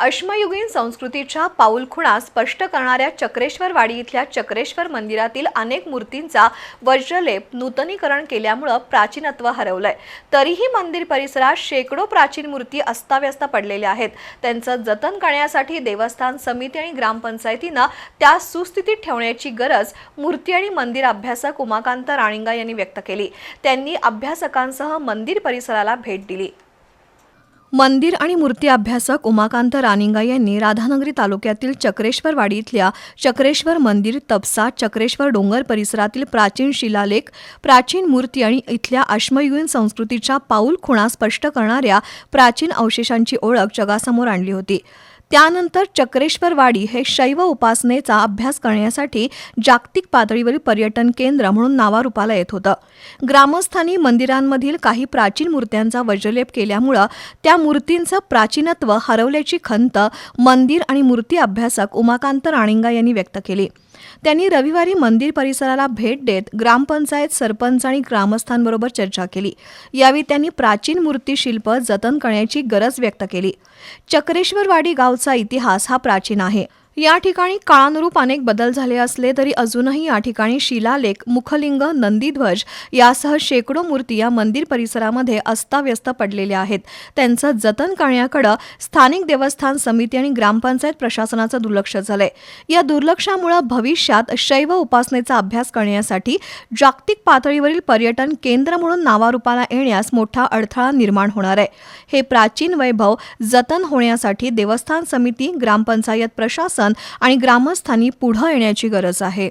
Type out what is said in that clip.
अश्मयुगीन संस्कृतीच्या पाऊलखुणा स्पष्ट करणाऱ्या चक्रेश्वरवाडी इथल्या चक्रेश्वर मंदिरातील अनेक मूर्तींचा वज्रलेप नूतनीकरण केल्यामुळं प्राचीनत्व हरवलंय. तरीही मंदिर परिसरात शेकडो प्राचीन मूर्ती अस्ताव्यस्त पडलेल्या आहेत. त्यांचं जतन करण्यासाठी देवस्थान समिती आणि ग्रामपंचायतीनं त्या सुस्थितीत ठेवण्याची गरज मूर्ती आणि मंदिर अभ्यासक उमाकांत राणिंगा यांनी व्यक्त केली. त्यांनी अभ्यासकांसह मंदिर परिसराला भेट दिली. मंदिर आणि मूर्ती अभ्यासक उमाकांत रानिंगा यांनी राधानगरी तालुक्यातील चक्रेश्वरवाडी इथल्या चक्रेश्वर मंदिर तपसा चक्रेश्वर डोंगर परिसरातील प्राचीन शिलालेख प्राचीन मूर्ती आणि इथल्या अश्मयुगीन संस्कृतीच्या पाऊल खुणा स्पष्ट करणाऱ्या प्राचीन अवशेषांची ओळख जगासमोर आणली होती. त्यानंतर चक्रेश्वरवाडी हे शैव उपासनेचा अभ्यास करण्यासाठी जागतिक पातळीवरील पर्यटन केंद्र म्हणून नावारूपाला येत होतं. ग्रामस्थांनी मंदिरांमधील काही प्राचीन मूर्त्यांचा वज्रलेप केल्यामुळं त्या मूर्तींचं प्राचीनत्व हरवल्याची खंत मंदिर आणि मूर्ती अभ्यासक उमाकांत राणिंगा यांनी व्यक्त केली. त्यांनी रविवारी मंदिर परिसराला भेट देत ग्रामपंचायत सरपंच आणि ग्रामस्थांबरोबर चर्चा केली. यावेळी त्यांनी प्राचीन मूर्ती शिल्प जतन करण्याची गरज व्यक्त केली. चक्रेश्वरवाडी गावचा इतिहास हा प्राचीन आहे. या ठिकाणी काळानुरूप अनेक बदल झाले असले तरी अजूनही या ठिकाणी शिलालेख मुखलिंग नंदीध्वज यासह शेकडो मूर्ती या मंदिर परिसरामध्ये अस्ताव्यस्त पडलेल्या आहेत. त्यांचं जतन करण्याकडं स्थानिक देवस्थान समिती आणि ग्रामपंचायत प्रशासनाचं दुर्लक्ष झालंय. या दुर्लक्षामुळे भविष्यात शैव उपासनेचा अभ्यास करण्यासाठी जागतिक पातळीवरील पर्यटन केंद्र म्हणून नावारूपाला येण्यास मोठा अडथळा निर्माण होणार आहे. हे प्राचीन वैभव जतन होण्यासाठी देवस्थान समिती ग्रामपंचायत प्रशासन प्रशासन आणि ग्रामस्थांनी पुढं येण्याची गरज आहे.